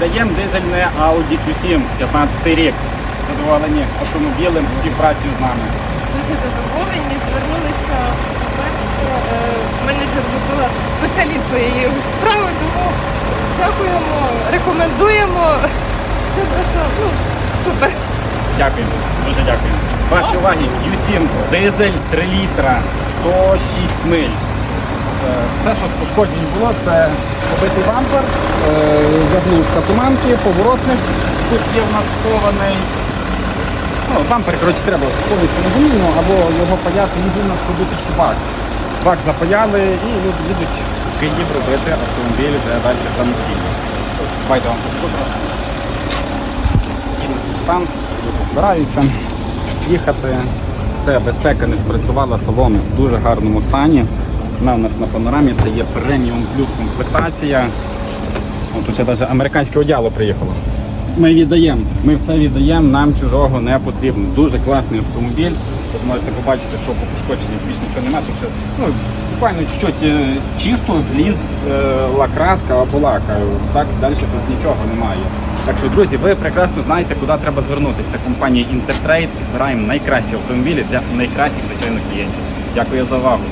Даємо дизельне Audi Q7, 15 рік. Задоволені автомобілем співпраці з нами. Дуже задоволені, звернулися перше е, менеджер зробила спеціаліст своєї справи, тому дякуємо, рекомендуємо. Це просто ну, супер. Дякуємо, дуже дякуємо. Ваші уваги, Q7, дизель 3 літра, 106 миль. Е, Все, що пошкоджень було, це побитий бампер, заглушка туманки, поворотник. Тут є в нас схований. Ну, бампер, коротше, треба повністю на або його паяти, нас побитий ще бак. Бак запаяли і люди їдуть в Київ робити автомобіль вже далі самостійно. Давайте вам. Там збираються їхати. Все, безпека не спрацювала, салон в дуже гарному стані. Вона у нас на панорамі, це є преміум плюс комплектація. Тут ще навіть американське одяло приїхало. Ми віддаємо, ми все віддаємо, нам чужого не потрібно. Дуже класний автомобіль. Тут можете побачити, що по пошкодженню більш нічого немає. Тут ну, буквально чуть е, чисто зліз е, лакраска або лака. Так далі тут нічого немає. Так що, друзі, ви прекрасно знаєте, куди треба звернутися. Це компанія Intertrade. Підбираємо найкращі автомобілі для найкращих звичайних клієнтів. Дякую за увагу.